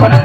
கொலை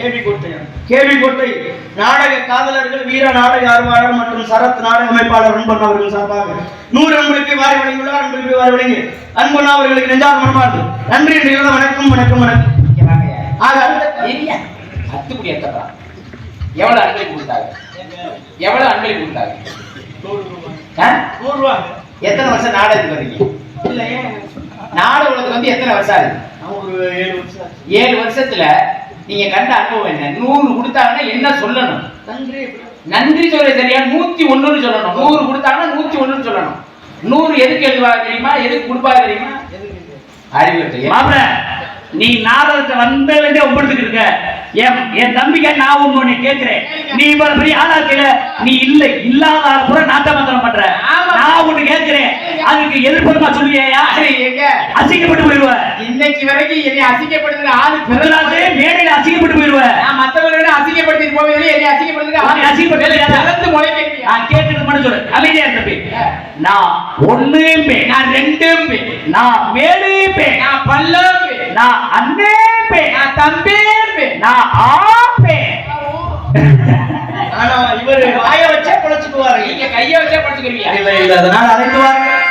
கோட்டையான் கேவி கோட்டை நாடக காதலர்கள் வீர நாடக அறிவாளர் மற்றும் சரத் நாடக அமைப்பாளர் அன்பன் அவர்கள் சார்பாக நூறு அன்பளிப்பை வாரி வழங்கியுள்ளார். அன்பளிப்பை வாரி வழங்கி அன்பன் அவர்களுக்கு நெஞ்சார் மனமார்ந்து நன்றி என்று வணக்கம் வணக்கம் வணக்கம். ஆக அத்துக்குடி எத்தப்பா எவ்வளவு அன்பளிப்பு கொடுத்தாங்க எவ்வளவு அன்பளிப்பு கொடுத்தாங்க? நூறு ரூபா எத்தனை வருஷம் நாடகத்துக்கு இல்லையே. நாடகத்துக்கு வந்து எத்தனை வருஷம் ஆகுது. ஏழு வருஷத்துல நீங்க கண்ட அனுபவம் என்ன? நூறு கொடுத்தாங்கன்னா என்ன சொல்லணும்? நன்றி. நன்றி சொல்ல சரியா? நூத்தி ஒண்ணுன்னு சொல்லணும். நூறு கொடுத்தாங்கன்னா நூத்தி ஒண்ணுன்னு சொல்லணும். நூறு எதுக்கு எழுதுவாங்க தெரியுமா? எதுக்கு கொடுப்பாங்க தெரியுமா? அறிவு மாப்பிள நீ நாடகத்தை வந்ததுலேருந்தே இருக்க. என் என் தம்பிக்க நான் ஒண்ணு உன்னை கேட்கிறேன். நீ இவ்வளவு பெரிய ஆளா இருக்கல? நீ இல்ல. இல்லாத ஆள பூரா நாட்ட மந்திரம் பண்ற ஆமா. நான் ஒண்ணு கேட்கிறேன். அதுக்கு எதிர்ப்புறமா சொல்லுவியா அசிங்கப்பட்டு போயிடுவ. இன்னைக்கு வரைக்கும் என்னை அசிங்கப்படுத்துற ஆளு பிறகு போயிடுவ நான் மத்தவங்களை அசிங்கப்படுத்திட்டு போவதில்லை என்னை அசிங்கப்படுத்துற நீ ஆளு அசிங்கப்படுத்தி கலந்து முளைக்கிறீங்க நான் கேட்டது மட்டும் சொல்லு. அமைதியா நான் ஒண்ணும் பே நான் ரெண்டும் பே. நான் வேலு பே நான் பல்லம் பே. நான் அண்ணே பே நான் தம்பே பே. நான் ஆப்பே ஆனா இவரு வாய வச்சே குழைச்சுக்குவாரு நீங்க கைய வச்சா படிச்சுக்கிறீங்க இல்ல இல்ல அதனால அழைத்து வாருங்கள்